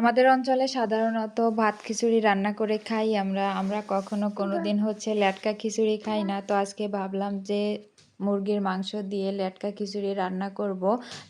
আমাদের অঞ্চলে সাধারণত ভাত খিচুড়ি রান্না করে খাই আমরা। আমরা কখনো কোনো দিন হচ্ছে ল্যাটকা খিচুড়ি খাই না। তো আজকে ভাবলাম যে মুরগির মাংস দিয়ে লেটকা খিচুড়ি রান্না করব।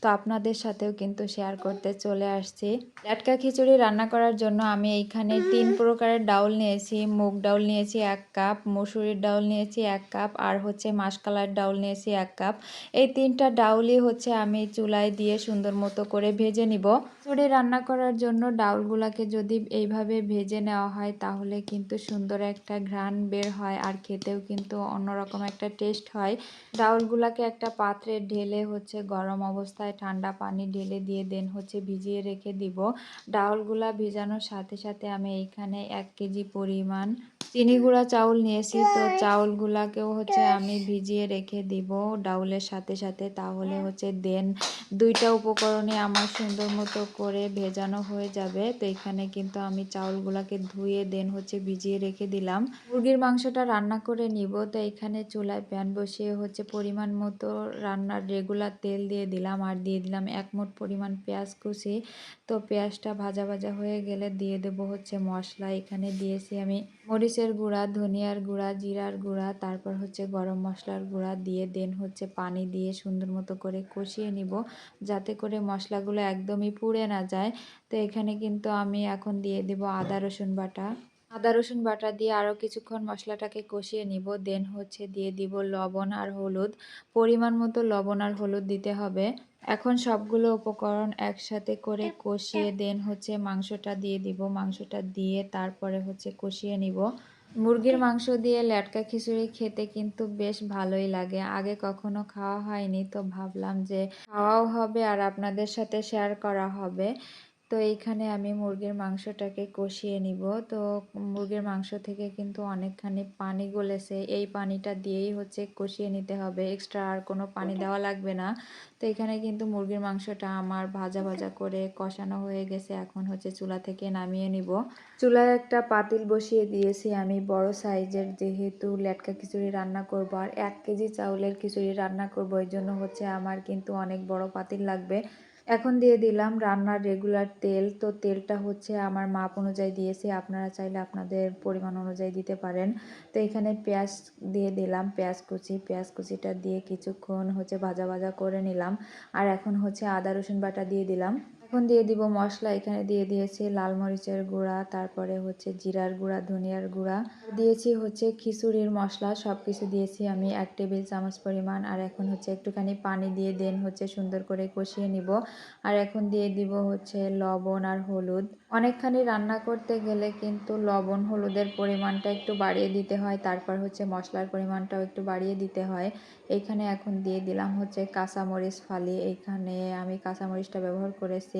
তো আপনাদের সাথেও কিন্তু শেয়ার করতে চলে আসছি। লেটকা খিচুড়ি রান্না করার জন্য আমি এইখানে তিন প্রকারের ডাউল নিয়েছি। মুগ ডাউল নিয়েছি এক কাপ, মুসুরির ডাউল নিয়েছি এক কাপ, আর হচ্ছে মাসকালার ডাউল নিয়েছি এক কাপ। এই তিনটা ডাউলই হচ্ছে আমি চুলায় দিয়ে সুন্দর মতো করে ভেজে নিব। খিচুড়ি রান্না করার জন্য ডাউলগুলাকে যদি এইভাবে ভেজে নেওয়া হয়, তাহলে কিন্তু সুন্দর একটা ঘ্রাণ বের হয়, আর খেতেও কিন্তু অন্যরকম একটা টেস্ট হয়। ডাউলগুলাকে একটা পাত্রে ঢেলে হচ্ছে গরম অবস্থায় ঠান্ডা পানি ঢেলে দিয়ে দেন হচ্ছে ভিজিয়ে রেখে দিব। ডাউলগুলা ভিজানোর সাথে সাথে আমি এইখানে এক কেজি পরিমাণ চিনি গুঁড়া চাউল নিয়েছি তো চাউলগুলাকেও হচ্ছে আমি ভিজিয়ে রেখে দিব ডাউলের সাথে সাথে। তাহলে হচ্ছে দেন দুইটা উপকরণে আমার সুন্দর মতো করে ভেজানো হয়ে যাবে। তো এখানে কিন্তু আমি চাউলগুলাকে ধুয়ে দেন হচ্ছে ভিজিয়ে রেখে দিলাম। মুরগির মাংসটা রান্না করে নিব। তো এখানে চুলায় প্যান বসিয়ে হচ্ছে পরিমাণ মতো রান্নার রেগুলার তেল দিয়ে দিলাম আর দিয়ে দিলাম এক মুঠ পরিমাণ পেঁয়াজ কুচি। তো পেঁয়াজটা ভাজা ভাজা হয়ে গেলে দিয়ে দেব হচ্ছে মশলা। এখানে দিয়েছি আমি মরিচের গুঁড়া, ধনিয়ার গুঁড়া, জিরার গুঁড়া, তারপর হচ্ছে গরম মশলার গুঁড়া দিয়ে দেন হচ্ছে পানি দিয়ে সুন্দর মতো করে কষিয়ে নিব যাতে করে মশলাগুলো একদমই পুড়ে না যায়। তো এখানে কিন্তু আমি এখন দিয়ে দেব আদা, রসুন বাটা। আদা, রসুন বাটা দিয়ে আরও কিছুক্ষণ মশলাটাকে কষিয়ে নিব, দেন হচ্ছে দিয়ে দিব লবণ আর হলুদ। পরিমাণ মতো লবণ আর হলুদ দিতে হবে। এখন সবগুলো উপকরণ একসাথে করে কষিয়ে দেন হচ্ছে মাংসটা দিয়ে দিব। মাংসটা দিয়ে তারপরে হচ্ছে কষিয়ে নিব। মুরগির মাংস দিয়ে ল্যাটকা খিচুড়ি খেতে কিন্তু বেশ ভালোই লাগে। আগে কখনো খাওয়া হয়নি, তো ভাবলাম যে খাওয়াও হবে আর আপনাদের সাথে শেয়ার করা হবে। তো এইখানে আমি মুরগির মাংসটাকে কষিয়ে নিব। তো মুরগির মাংস থেকে কিন্তু অনেকখানি পানি গলেছে। এই পানিটা দিয়েই হচ্ছে কষিয়ে নিতে হবে। এক্সট্রা আর কোনো পানি দেওয়া লাগবে না। তো এখানে কিন্তু মুরগির মাংসটা আমার ভাজা ভাজা করে কষানো হয়ে গেছে। এখন হচ্ছে চুলা থেকে নামিয়ে নিব। চুলায় একটা পাতিল বসিয়ে দিয়েছি আমি। বড় সাইজের যেহেতু লেটকা খিচুড়ি রান্না করব আর এক কেজি চাউলের খিচুড়ি রান্না করব। এই জন্য হচ্ছে আমার কিন্তু অনেক বড় পাতিল লাগবে। এখন দিয়ে দিলাম রান্নার রেগুলার তেল। তো তেলটা হচ্ছে আমার মাপ অনুযায়ী দিয়েছে। আপনারা চাইলে আপনাদের পরিমাণ অনুযায়ী দিতে পারেন। তো এখানে পেঁয়াজ দিয়ে দিলাম, পেঁয়াজ কুচি। পেঁয়াজ কুচিটা দিয়ে কিছুক্ষণ হচ্ছে ভাজা ভাজা করে নিলাম। আর এখন হচ্ছে আদা রসুন বাটা দিয়ে দিলাম। এখন দিয়ে দিব মশলা, এখানে দিয়ে দিয়েছি লাল মরিচের গুঁড়া, তারপরে হচ্ছে জিরার গুঁড়া, ধনিয়ার গুঁড়া। দিয়েছি হচ্ছে খিচুড়ির মশলা সব কিছু দিয়েছি আমি এক টেবিল চামচ পরিমাণ। আর এখন হচ্ছে একটুখানি পানি দিয়ে দেন হচ্ছে সুন্দর করে কষিয়ে নিব। আর এখন দিয়ে দিব হচ্ছে লবণ আর হলুদ। অনেকখানি রান্না করতে গেলে কিন্তু লবণ, হলুদের পরিমাণটা একটু বাড়িয়ে দিতে হয়, তারপর হচ্ছে মশলার পরিমাণটাও একটু বাড়িয়ে দিতে হয়। এইখানে এখন দিয়ে দিলাম হচ্ছে কাঁচামরিচ ফালি। এইখানে আমি কাঁচামরিচটা ব্যবহার করেছি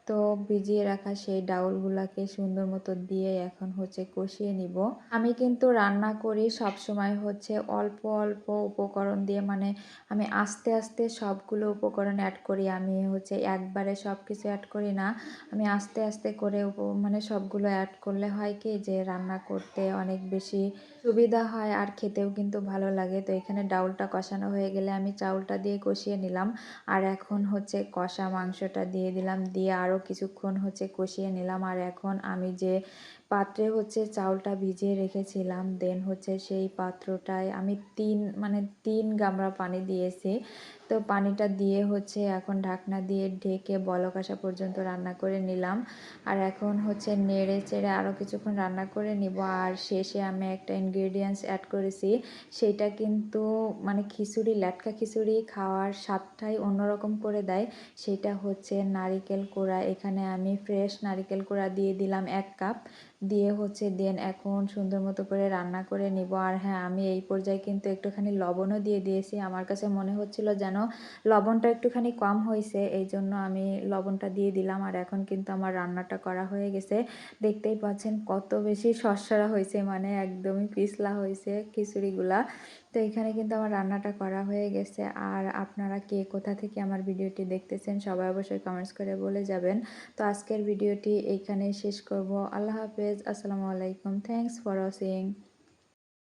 তো ভিজিয়ে রাখা সেই ডাউলগুলাকে সুন্দর মতো দিয়ে এখন হচ্ছে কষিয়ে নিব। আমি কিন্তু রান্না করি সব সময় হচ্ছে অল্প অল্প উপকরণ দিয়ে মানে আমি আস্তে আস্তে সবগুলো উপকরণ অ্যাড করি। আমি হচ্ছে একবারে সব কিছু অ্যাড করি না, আমি আস্তে আস্তে করে মানে সবগুলো অ্যাড করলে হয় কি যে রান্না করতে অনেক বেশি সুবিধা হয় আর খেতেও কিন্তু ভালো লাগে। তো এখানে ডাউলটা কষানো হয়ে গেলে আমি চাউলটা দিয়ে কষিয়ে নিলাম। আর এখন হচ্ছে কষা মাংসটা দিয়ে দিলাম, দিয়ে আরও কিছুক্ষণ হচ্ছে কষিয়ে নিলাম। আর এখন আমি যে পাত্রে হচ্ছে চাউলটা ভিজিয়ে রেখেছিলাম দেন হচ্ছে সেই পাত্রটায় আমি তিন মানে তিন গামলা পানি দিয়েছি। তো পানিটা দিয়ে হচ্ছে এখন ঢাকনা দিয়ে ঢেকে বলক আসা পর্যন্ত রান্না করে নিলাম। আর এখন হচ্ছে নেড়ে চেড়ে আরও কিছুক্ষণ রান্না করে নিব। আর শেষে আমি একটা ইনগ্রেডিয়েন্টস অ্যাড করেছি সেইটা কিন্তু মানে খিচুড়ি ল্যাটকা খিচুড়ি খাওয়ার স্বাদটাই অন্যরকম করে দেয়। সেটা হচ্ছে নারিকেল কোড়া, এখানে আমি ফ্রেশ নারিকেল কোড়া দিয়ে দিলাম এক কাপ দিয়ে হচ্ছে দেন এখন সুন্দর মতো করে রান্না করে নিব। আর হ্যাঁ আমি এই পর্যায়ে কিন্তু একটুখানি লবণও দিয়ে দিয়েছি। আমার কাছে মনে হচ্ছিল যেন লবণটা একটুখানি কম হয়েছে, এই জন্য আমি লবণটা দিয়ে দিলাম। আর এখন কিন্তু আমার রান্নাটা করা হয়ে গেছে। দেখতেই পাচ্ছেন কত বেশি সরসরা হয়েছে মানে একদমই পিছলা হয়েছে খিচুড়িগুলা। তো এখানে কিন্তু আমার রান্নাটা করা হয়ে গেছে। আর আপনারা কে কোথা থেকে আমার ভিডিওটি দেখতেছেন, সবাই অবশ্যই কমেন্টস করে বলে যাবেন। তো আজকের ভিডিওটি এইখানে শেষ করব। আল্লাহ হাফেজ। আসসালামু আলাইকুম। Thanks for watching